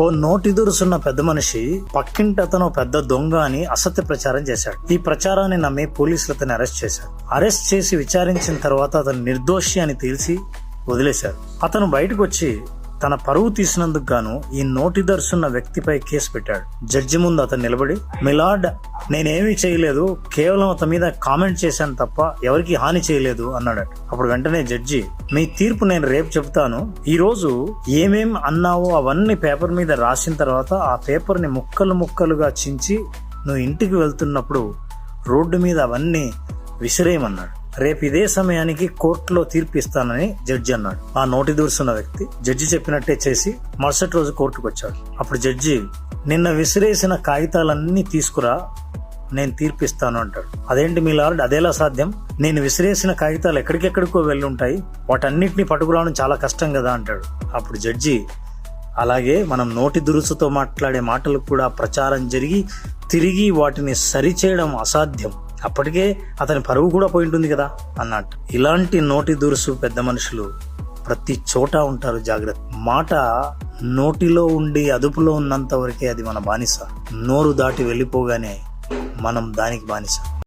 ఓ నోటిదురుసున్న పెద్ద మనిషి పక్కింటి అతను పెద్ద దొంగ అని అసత్య ప్రచారం చేశాడు. ఈ ప్రచారాన్ని నమ్మి పోలీసులు అతన్ని అరెస్ట్ చేశారు. అరెస్ట్ చేసి విచారించిన తర్వాత అతను నిర్దోషి అని తెలిసి వదిలేశారు. అతను బయటకు వచ్చి తన పరువు తీసినందుకు గాను ఈ నోటి దర్శున్న వ్యక్తిపై కేసు పెట్టాడు. జడ్జి ముందు అతను నిలబడి మిలాడ్ నేనేమీ చేయలేదు కేవలం అతని మీద కామెంట్ చేశాను తప్ప ఎవరికి హాని చేయలేదు అన్నాడు. అప్పుడు వెంటనే జడ్జి మీ తీర్పు నేను రేపు చెబుతాను. ఈ రోజు ఏమేం అన్నావో అవన్నీ పేపర్ మీద రాసిన తర్వాత ఆ పేపర్ని ముక్కలు ముక్కలుగా చించి నువ్వు ఇంటికి వెళ్తున్నప్పుడు రోడ్డు మీద అవన్నీ విసిరేయమన్నాడు. రేపు ఇదే సమయానికి కోర్టులో తీర్పు ఇస్తానని జడ్జి అన్నాడు. ఆ నోటి దూర్చున్న వ్యక్తి జడ్జి చెప్పినట్టే చేసి మరుసటి రోజు కోర్టుకు వచ్చాడు అప్పుడు జడ్జి నిన్న విసిరేసిన కాగితాలన్నీ తీసుకురా నేను తీర్పిస్తాను అంటాడు. అదేంటి మీ లార్డ్? అదేలా సాధ్యం? నేను విసిరేసిన కాగితాలు ఎక్కడికెక్కడికో వెళ్ళుంటాయి. వాటన్నిటిని పట్టుకురావడం చాలా కష్టం కదా అంటాడు. అప్పుడు జడ్జి అలాగే మనం నోటి దురుసుతో మాట్లాడే మాటలకు కూడా ప్రచారం జరిగి తిరిగి వాటిని సరిచేయడం అసాధ్యం. అప్పటికే అతని పరువు కూడా పోయి ఉంటుంది కదా అన్నట్టు. ఇలాంటి నోటి దురుసు పెద్ద మనుషులు ప్రతి చోట ఉంటారు జాగ్రత్త. మాట నోటిలో ఉండి అదుపులో ఉన్నంత వరకే అది మన బానిస. నోరు దాటి వెళ్ళిపోగానే మనం దానికి బానిస.